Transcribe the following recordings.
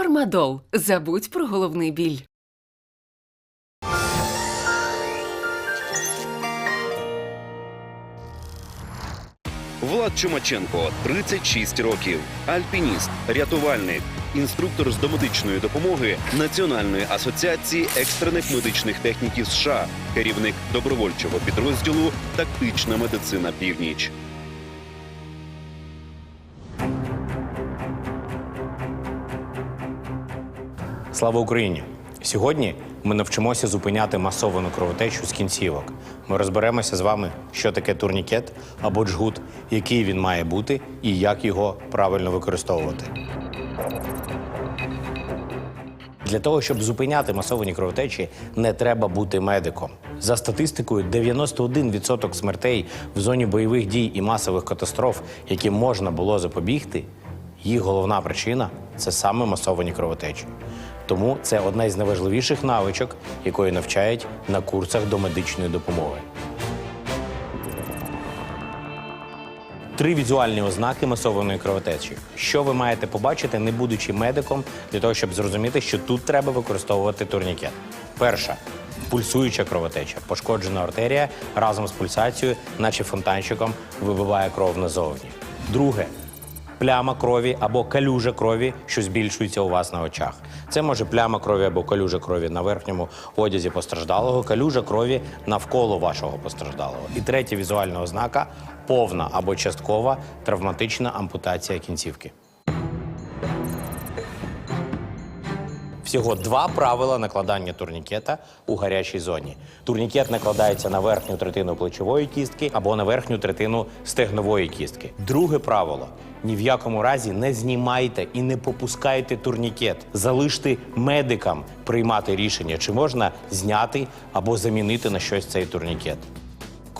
Фармадол. Забудь про головний біль. Влад Чумаченко, 36 років, альпініст, рятувальник, інструктор з домедичної допомоги Національної асоціації екстрених медичних техніків США, керівник добровольчого підрозділу Тактична медицина Північ. Слава Україні! Сьогодні ми навчимося зупиняти масовану кровотечу з кінцівок. Ми розберемося з вами, що таке турнікет або джгут, який він має бути і як його правильно використовувати. Для того, щоб зупиняти масовані кровотечі, не треба бути медиком. За статистикою, 91% смертей в зоні бойових дій і масових катастроф, які можна було запобігти, їх головна причина це саме масовані кровотечі. Тому це одна із найважливіших навичок, якої навчають на курсах до медичної допомоги. Три візуальні ознаки масованої кровотечі. Що ви маєте побачити, не будучи медиком, для того, щоб зрозуміти, що тут треба використовувати турнікет. Перша пульсуюча кровотеча, пошкоджена артерія разом з пульсацією, наче фонтанчиком, вибиває кров назовні. Друге пляма крові або калюжа крові, що збільшується у вас на очах. Це може пляма крові або калюжа крові на верхньому одязі постраждалого, калюжа крові навколо вашого постраждалого. І третя візуальна ознака повна або часткова травматична ампутація кінцівки. Всього два правила накладання турнікета у гарячій зоні. Турнікет накладається на верхню третину плечової кістки або на верхню третину стегнової кістки. Друге правило: ні в якому разі не знімайте і не попускайте турнікет. Залиште медикам приймати рішення, чи можна зняти або замінити на щось цей турнікет.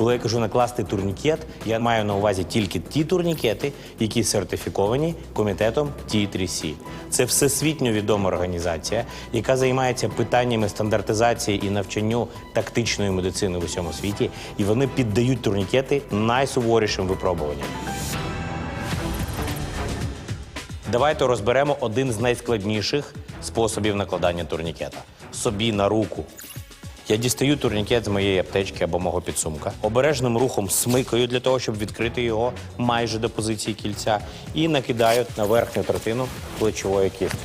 Коли я кажу накласти турнікет, я маю на увазі тільки ті турнікети, які сертифіковані комітетом T3C. Це всесвітньо відома організація, яка займається питаннями стандартизації і навчанню тактичної медицини в усьому світі, і вони піддають турнікети найсуворішим випробуванням. Давайте розберемо один з найскладніших способів накладання турнікета собі на руку. Я дістаю турнікет з моєї аптечки або мого підсумка, обережним рухом смикаю для того, щоб відкрити його майже до позиції кільця, і накидаю на верхню третину плечової кістки.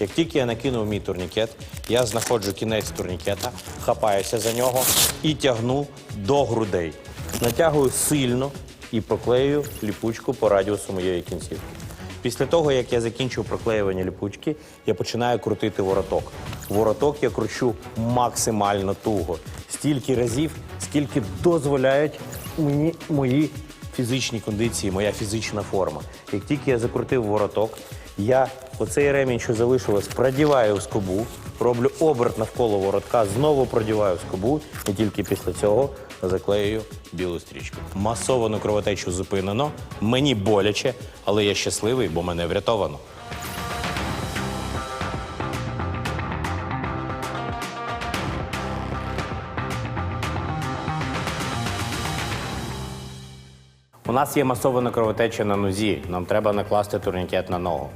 Як тільки я накинув мій турнікет, я знаходжу кінець турнікета, хапаюся за нього і тягну до грудей. Натягую сильно і проклею ліпучку по радіусу моєї кінцівки. Після того, як я закінчив проклеювання ліпучки, я починаю крутити вороток. Вороток я кручу максимально туго. Стільки разів, скільки дозволяють мені мої фізичні кондиції, моя фізична форма. Як тільки я закрутив вороток, я оцей ремінь, що залишилось, продіваю в скобу, роблю оберт навколо воротка, знову продіваю в скобу, і тільки після цього заклею білу стрічку. Масовану кровотечу зупинено. Мені боляче, але я щасливий, бо мене врятовано. У нас є масована кровотеча на нозі. Нам треба накласти турнікет на ногу.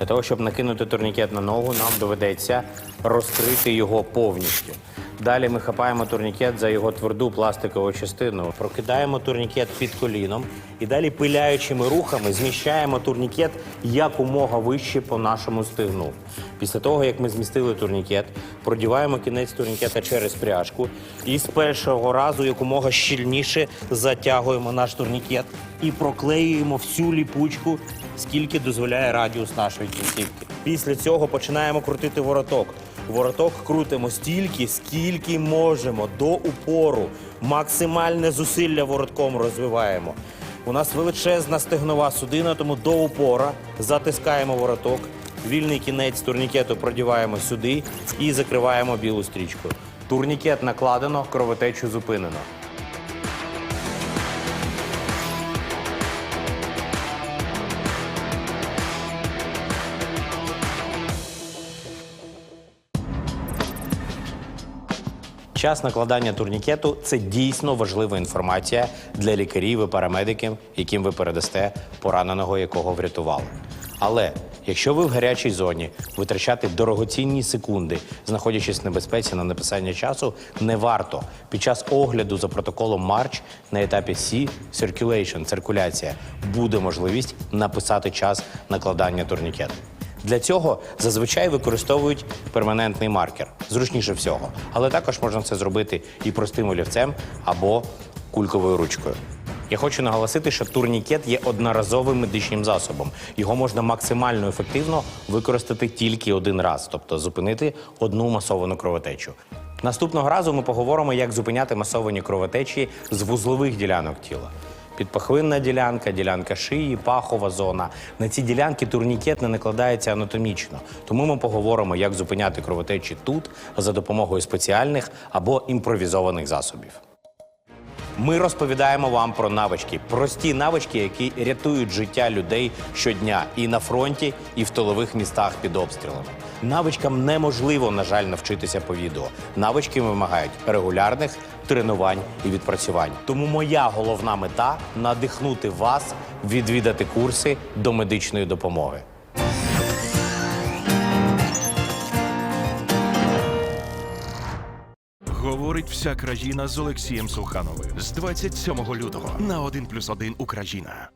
Для того, щоб накинути турнікет на ногу, нам доведеться розкрити його повністю. Далі ми хапаємо турнікет за його тверду пластикову частину, прокидаємо турнікет під коліном і далі пиляючими рухами зміщаємо турнікет якомога вище по нашому стигну. Після того, як ми змістили турнікет, продіваємо кінець турнікета через пряжку і з першого разу якомога щільніше затягуємо наш турнікет і проклеюємо всю ліпучку скільки дозволяє радіус нашої кінцівки. Після цього починаємо крутити вороток. Вороток крутимо стільки, скільки можемо, до упору. Максимальне зусилля воротком розвиваємо. У нас величезна стегнова судина, тому до упора затискаємо вороток. Вільний кінець турнікету продіваємо сюди і закриваємо білу стрічку. Турнікет накладено, кровотечу зупинено. Час накладання турнікету це дійсно важлива інформація для лікарів і парамедиків, яким ви передасте пораненого, якого врятували. Але якщо ви в гарячій зоні витрачати дорогоцінні секунди, знаходячись в небезпеці на написання часу, не варто. Під час огляду за протоколом Марч на етапі C Circulation, циркуляція, буде можливість написати час накладання турнікету. Для цього зазвичай використовують перманентний маркер, зручніше всього. Але також можна це зробити і простим олівцем або кульковою ручкою. Я хочу наголосити, що турнікет є одноразовим медичним засобом. Його можна максимально ефективно використати тільки один раз, тобто зупинити одну масовану кровотечу. Наступного разу ми поговоримо, як зупиняти масовані кровотечі з вузлових ділянок тіла. Підпахвинна ділянка, ділянка шиї, пахова зона. На ці ділянки турнікет не накладається анатомічно. Тому ми поговоримо, як зупиняти кровотечі тут за допомогою спеціальних або імпровізованих засобів. Ми розповідаємо вам про навички, прості навички, які рятують життя людей щодня і на фронті, і в тилових містах під обстрілами. Навичкам неможливо, на жаль, навчитися по відео. Навички вимагають регулярних тренувань і відпрацювань. Тому моя головна мета надихнути вас відвідати курси до медичної допомоги. Говорить вся країна з Олексієм Сухановим з 27 лютого на 1+,1 Україна.